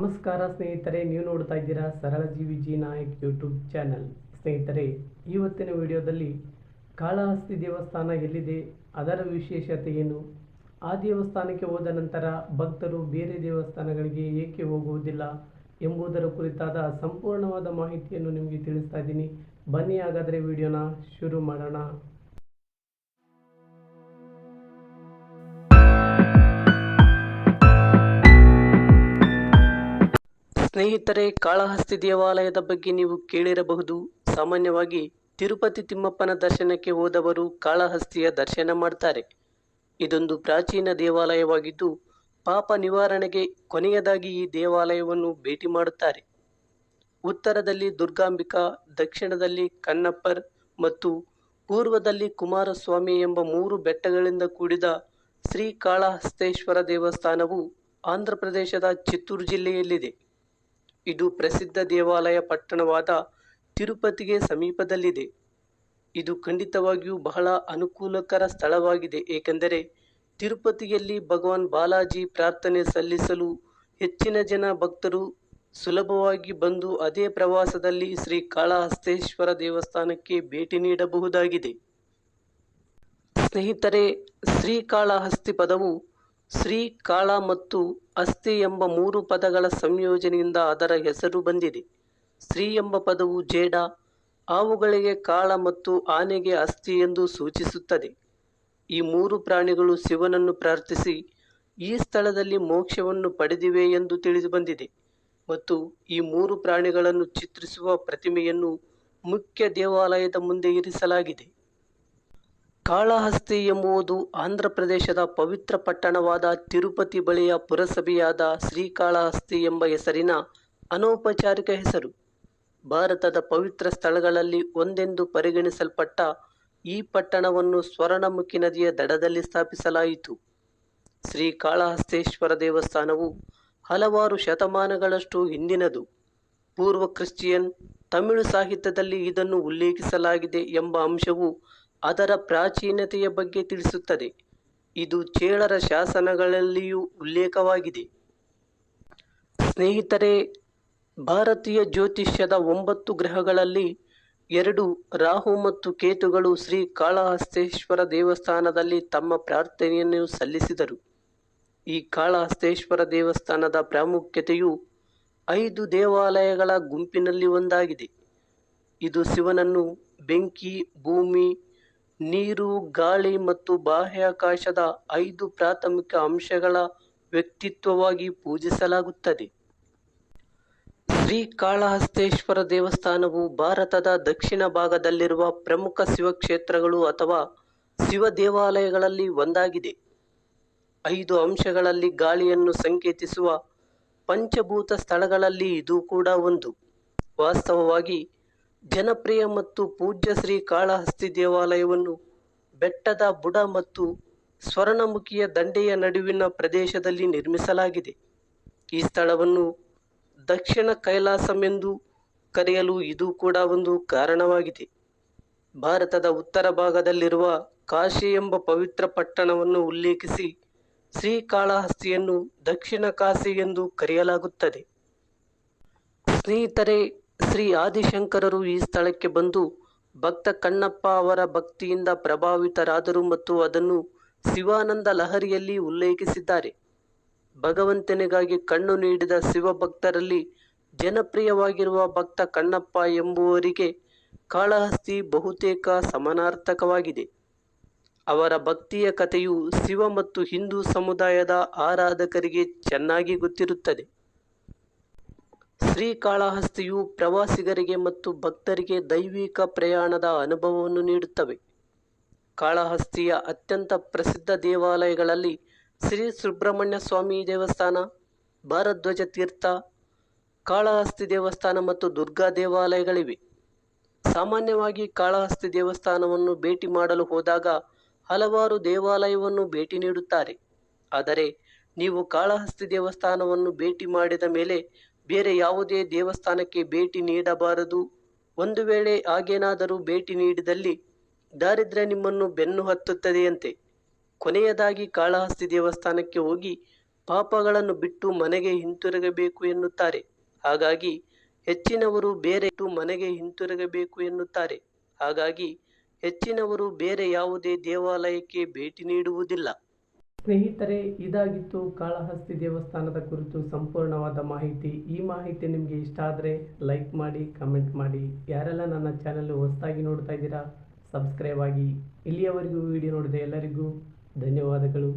ನಮಸ್ಕಾರ ಸ್ನೇಹಿತರೆ, ನೀವು ನೋಡ್ತಾ ಇದ್ದೀರಾ ಸರಳ ಜೀವಿ ಜಿ ನಾಯಕ್ ಯೂಟ್ಯೂಬ್ ಚಾನಲ್ ಸ್ನೇಹಿತರೆ, ಇವತ್ತಿನ ವಿಡಿಯೋದಲ್ಲಿ ಕಾಳಹಸ್ತಿ ದೇವಸ್ಥಾನ ಎಲ್ಲಿದೆ, ಅದರ ವಿಶೇಷತೆ ಏನು? ಆ ದೇವಸ್ಥಾನಕ್ಕೆ ಹೋದ ನಂತರ ಭಕ್ತರು ಬೇರೆ ದೇವಸ್ಥಾನಗಳಿಗೆ ಏಕೆ ಹೋಗುವುದಿಲ್ಲ ಎಂಬುದರ ಕುರಿತಾದ ಸಂಪೂರ್ಣವಾದ ಮಾಹಿತಿಯನ್ನು ನಿಮಗೆ ತಿಳಿಸ್ತಾ ಇದ್ದೀನಿ. ಬನ್ನಿ ಹಾಗಾದರೆ ವಿಡಿಯೋನ ಶುರು ಮಾಡೋಣ. ಸ್ನೇಹಿತರೆ, ಕಾಳಹಸ್ತಿ ದೇವಾಲಯದ ಬಗ್ಗೆ ನೀವು ಕೇಳಿರಬಹುದು. ಸಾಮಾನ್ಯವಾಗಿ ತಿರುಪತಿ ತಿಮ್ಮಪ್ಪನ ದರ್ಶನಕ್ಕೆ ಹೋದವರು ಕಾಳಹಸ್ತಿಯ ದರ್ಶನ ಮಾಡ್ತಾರೆ. ಇದೊಂದು ಪ್ರಾಚೀನ ದೇವಾಲಯವಾಗಿದ್ದು, ಪಾಪ ನಿವಾರಣೆಗೆ ಕೊನೆಯದಾಗಿ ಈ ದೇವಾಲಯವನ್ನು ಭೇಟಿ ಮಾಡುತ್ತಾರೆ. ಉತ್ತರದಲ್ಲಿ ದುರ್ಗಾಂಬಿಕಾ, ದಕ್ಷಿಣದಲ್ಲಿ ಕನ್ನಪ್ಪರ್ ಮತ್ತು ಪೂರ್ವದಲ್ಲಿ ಕುಮಾರಸ್ವಾಮಿ ಎಂಬ ಮೂರು ಬೆಟ್ಟಗಳಿಂದ ಕೂಡಿದ ಶ್ರೀ ಕಾಳಹಸ್ತೇಶ್ವರ ದೇವಸ್ಥಾನವು ಆಂಧ್ರಪ್ರದೇಶದ ಚಿತ್ತೂರು ಜಿಲ್ಲೆಯಲ್ಲಿದೆ. ಇದು ಪ್ರಸಿದ್ಧ ದೇವಾಲಯ ಪಟ್ಟಣವಾದ ತಿರುಪತಿಗೆ ಸಮೀಪದಲ್ಲಿದೆ. ಇದು ಖಂಡಿತವಾಗಿಯೂ ಬಹಳ ಅನುಕೂಲಕರ ಸ್ಥಳವಾಗಿದೆ, ಏಕೆಂದರೆ ತಿರುಪತಿಯಲ್ಲಿ ಭಗವಾನ್ ಬಾಲಾಜಿ ಪ್ರಾರ್ಥನೆ ಸಲ್ಲಿಸಲು ಹೆಚ್ಚಿನ ಜನ ಭಕ್ತರು ಸುಲಭವಾಗಿ ಬಂದು ಅದೇ ಪ್ರವಾಸದಲ್ಲಿ ಶ್ರೀ ಕಾಳಹಸ್ತೇಶ್ವರ ದೇವಸ್ಥಾನಕ್ಕೆ ಭೇಟಿ ನೀಡಬಹುದಾಗಿದೆ. ಸ್ನೇಹಿತರೆ ಶ್ರೀಕಾಳಹಸ್ತಿ ಪದವು ಶ್ರೀ ಕಾಳ ಮತ್ತು ಅಸ್ಥಿ ಎಂಬ ಮೂರು ಪದಗಳ ಸಂಯೋಜನೆಯಿಂದ ಅದರ ಹೆಸರು ಬಂದಿದೆ. ಶ್ರೀ ಎಂಬ ಪದವು ಜೇಡ, ಆವುಗಳಿಗೆ ಕಾಳ ಮತ್ತು ಆನೆಗೆ ಅಸ್ಥಿ ಎಂದು ಸೂಚಿಸುತ್ತದೆ. ಈ ಮೂರು ಪ್ರಾಣಿಗಳು ಶಿವನನ್ನು ಪ್ರಾರ್ಥಿಸಿ, ಈ ಸ್ಥಳದಲ್ಲಿ ಮೋಕ್ಷವನ್ನು ಪಡೆದಿವೆ ಎಂದು ತಿಳಿದುಬಂದಿದೆ ಮತ್ತು ಈ ಮೂರು ಪ್ರಾಣಿಗಳನ್ನು ಚಿತ್ರಿಸುವ ಪ್ರತಿಮೆಯನ್ನು ಮುಖ್ಯ ದೇವಾಲಯದ ಮುಂದೆ ಇರಿಸಲಾಗಿದೆ. ಕಾಳಹಸ್ತಿ ಎಂಬುದು ಆಂಧ್ರ ಪ್ರದೇಶದ ಪವಿತ್ರ ಪಟ್ಟಣವಾದ ತಿರುಪತಿ ಬಳಿಯ ಪುರಸಭೆಯಾದ ಶ್ರೀಕಾಳಹಸ್ತಿ ಎಂಬ ಹೆಸರಿನ ಅನೌಪಚಾರಿಕ ಹೆಸರು. ಭಾರತದ ಪವಿತ್ರ ಸ್ಥಳಗಳಲ್ಲಿ ಒಂದೆಂದು ಪರಿಗಣಿಸಲ್ಪಟ್ಟ ಈ ಪಟ್ಟಣವನ್ನು ಸ್ವರ್ಣಮುಖಿ ನದಿಯ ದಡದಲ್ಲಿ ಸ್ಥಾಪಿಸಲಾಯಿತು. ಶ್ರೀ ಕಾಳಹಸ್ತೇಶ್ವರ ದೇವಸ್ಥಾನವು ಹಲವಾರು ಶತಮಾನಗಳಷ್ಟು ಹಿಂದಿನದು. ಪೂರ್ವ ಕ್ರಿಶ್ಚಿಯನ್ ತಮಿಳು ಸಾಹಿತ್ಯದಲ್ಲಿ ಇದನ್ನು ಉಲ್ಲೇಖಿಸಲಾಗಿದೆ ಎಂಬ ಅಂಶವು ಅದರ ಪ್ರಾಚೀನತೆಯ ಬಗ್ಗೆ ತಿಳಿಸುತ್ತದೆ. ಇದು ಚೇಳರ ಶಾಸನಗಳಲ್ಲಿಯೂ ಉಲ್ಲೇಖವಾಗಿದೆ. ಸ್ನೇಹಿತರೆ, ಭಾರತೀಯ ಜ್ಯೋತಿಷ್ಯದ ಒಂಬತ್ತು ಗ್ರಹಗಳಲ್ಲಿ ಎರಡು ರಾಹು ಮತ್ತು ಕೇತುಗಳು ಶ್ರೀ ಕಾಳಹಸ್ತೇಶ್ವರ ದೇವಸ್ಥಾನದಲ್ಲಿ ತಮ್ಮ ಪ್ರಾರ್ಥನೆಯನ್ನು ಸಲ್ಲಿಸಿದರು. ಈ ಕಾಳಹಸ್ತೇಶ್ವರ ದೇವಸ್ಥಾನದ ಪ್ರಾಮುಖ್ಯತೆಯು ಐದು ದೇವಾಲಯಗಳ ಗುಂಪಿನಲ್ಲಿ ಒಂದಾಗಿದೆ. ಇದು ಶಿವನನ್ನು ಬೆಂಕಿ, ಭೂಮಿ ನೀರು, ಗಾಳಿ ಮತ್ತು ಬಾಹ್ಯಾಕಾಶದ ಐದು ಪ್ರಾಥಮಿಕ ಅಂಶಗಳ ವ್ಯಕ್ತಿತ್ವವಾಗಿ ಪೂಜಿಸಲಾಗುತ್ತದೆ. ಶ್ರೀ ಕಾಳಹಸ್ತೇಶ್ವರ ದೇವಸ್ಥಾನವು ಭಾರತದ ದಕ್ಷಿಣ ಭಾಗದಲ್ಲಿರುವ ಪ್ರಮುಖ ಶಿವಕ್ಷೇತ್ರಗಳು ಅಥವಾ ಶಿವ ದೇವಾಲಯಗಳಲ್ಲಿ ಒಂದಾಗಿದೆ. ಐದು ಅಂಶಗಳಲ್ಲಿ ಗಾಳಿಯನ್ನು ಸಂಕೇತಿಸುವ ಪಂಚಭೂತ ಸ್ಥಳಗಳಲ್ಲಿ ಇದು ಕೂಡ ಒಂದು. ವಾಸ್ತವವಾಗಿ ಜನಪ್ರಿಯ ಮತ್ತು ಪೂಜ್ಯ ಶ್ರೀ ಕಾಳಹಸ್ತಿ ದೇವಾಲಯವನ್ನು ಬೆಟ್ಟದ ಬುಡ ಮತ್ತು ಸ್ವರ್ಣಮುಖಿಯ ದಂಡೆಯ ನಡುವಿನ ಪ್ರದೇಶದಲ್ಲಿ ನಿರ್ಮಿಸಲಾಗಿದೆ. ಈ ಸ್ಥಳವನ್ನು ದಕ್ಷಿಣ ಕೈಲಾಸಮೆಂದು ಕರೆಯಲು ಇದು ಕೂಡ ಒಂದು ಕಾರಣವಾಗಿದೆ. ಭಾರತದ ಉತ್ತರ ಭಾಗದಲ್ಲಿರುವ ಕಾಶಿ ಎಂಬ ಪವಿತ್ರ ಪಟ್ಟಣವನ್ನು ಉಲ್ಲೇಖಿಸಿ ಶ್ರೀಕಾಳಹಸ್ತಿಯನ್ನು ದಕ್ಷಿಣ ಕಾಶಿ ಎಂದು ಕರೆಯಲಾಗುತ್ತದೆ. ಸ್ನೇಹಿತರೆ ಶ್ರೀ ಆದಿಶಂಕರರು ಈ ಸ್ಥಳಕ್ಕೆ ಬಂದು ಭಕ್ತ ಕಣ್ಣಪ್ಪ ಅವರ ಭಕ್ತಿಯಿಂದ ಪ್ರಭಾವಿತರಾದರು ಮತ್ತು ಅದನ್ನು ಶಿವಾನಂದ ಲಹರಿಯಲ್ಲಿ ಉಲ್ಲೇಖಿಸಿದ್ದಾರೆ. ಭಗವಂತನಿಗಾಗಿ ಕಣ್ಣು ನೀಡಿದ ಶಿವಭಕ್ತರಲ್ಲಿ ಜನಪ್ರಿಯವಾಗಿರುವ ಭಕ್ತ ಕಣ್ಣಪ್ಪ ಎಂಬುವರಿಗೆ ಕಾಳಹಸ್ತಿ ಬಹುತೇಕ ಸಮನಾರ್ಥಕವಾಗಿದೆ. ಅವರ ಭಕ್ತಿಯ ಕಥೆಯು ಶಿವ ಮತ್ತು ಹಿಂದೂ ಸಮುದಾಯದ ಆರಾಧಕರಿಗೆ ಚೆನ್ನಾಗಿ ಗೊತ್ತಿರುತ್ತದೆ. ಶ್ರೀಕಾಳಹಸ್ತಿಯು ಪ್ರವಾಸಿಗರಿಗೆ ಮತ್ತು ಭಕ್ತರಿಗೆ ದೈವಿಕ ಪ್ರಯಾಣದ ಅನುಭವವನ್ನು ನೀಡುತ್ತವೆ. ಕಾಳಹಸ್ತಿಯ ಅತ್ಯಂತ ಪ್ರಸಿದ್ಧ ದೇವಾಲಯಗಳಲ್ಲಿ ಶ್ರೀ ಸುಬ್ರಹ್ಮಣ್ಯ ಸ್ವಾಮಿ ದೇವಸ್ಥಾನ ಭಾರದ್ವಜ ತೀರ್ಥ, ಕಾಳಹಸ್ತಿ ದೇವಸ್ಥಾನ ಮತ್ತು ದುರ್ಗಾ ದೇವಾಲಯಗಳಿವೆ. ಸಾಮಾನ್ಯವಾಗಿ ಕಾಳಹಸ್ತಿ ದೇವಸ್ಥಾನವನ್ನು ಭೇಟಿ ಮಾಡಲು ಹೋದಾಗ ಹಲವಾರು ದೇವಾಲಯವನ್ನು ಭೇಟಿ ನೀಡುತ್ತಾರೆ. ಆದರೆ, ನೀವು ಕಾಳಹಸ್ತಿ ದೇವಸ್ಥಾನವನ್ನು ಭೇಟಿ ಮಾಡಿದ ಮೇಲೆ ಬೇರೆ ಯಾವುದೇ ದೇವಸ್ಥಾನಕ್ಕೆ ಭೇಟಿ ನೀಡಬಾರದು. ಒಂದು ವೇಳೆ ಹಾಗೇನಾದರೂ ಭೇಟಿ ನೀಡಿದಲ್ಲಿ ದಾರಿದ್ರ್ಯ ನಿಮ್ಮನ್ನು ಬೆನ್ನು ಹತ್ತುತ್ತದೆಯಂತೆ. ಕೊನೆಯದಾಗಿ ಕಾಳಹಸ್ತಿ ದೇವಸ್ಥಾನಕ್ಕೆ ಹೋಗಿ ಪಾಪಗಳನ್ನು ಬಿಟ್ಟು ಮನೆಗೆ ಹಿಂತಿರುಗಬೇಕು ಎನ್ನುತ್ತಾರೆ. ಹಾಗಾಗಿ ಹೆಚ್ಚಿನವರು ಬೇರೆ ಮನೆಗೆ ಹಿಂತಿರುಗಬೇಕು ಎನ್ನುತ್ತಾರೆ. ಹಾಗಾಗಿ ಹೆಚ್ಚಿನವರು ಬೇರೆ ಯಾವುದೇ ದೇವಾಲಯಕ್ಕೆ ಭೇಟಿ ನೀಡುವುದಿಲ್ಲ. ಸ್ನೇಹಿತರೆ, ಇದಾಗಿತ್ತು ಕಾಳಹಸ್ತಿ ದೇವಸ್ಥಾನದ ಕುರಿತು ಸಂಪೂರ್ಣವಾದ ಮಾಹಿತಿ. ಈ ಮಾಹಿತಿ ನಿಮಗೆ ಇಷ್ಟ ಆದರೆ ಲೈಕ್ ಮಾಡಿ, ಕಮೆಂಟ್ ಮಾಡಿ. ಯಾರೆಲ್ಲ ನನ್ನ ಚಾನಲ್ ಹೊಸದಾಗಿ ನೋಡ್ತಾ ಇದ್ದೀರಾ, ಸಬ್ಸ್ಕ್ರೈಬ್ ಆಗಿ. ಇಲ್ಲಿಯವರೆಗೂ ವಿಡಿಯೋ ನೋಡಿದ ಎಲ್ಲರಿಗೂ ಧನ್ಯವಾದಗಳು.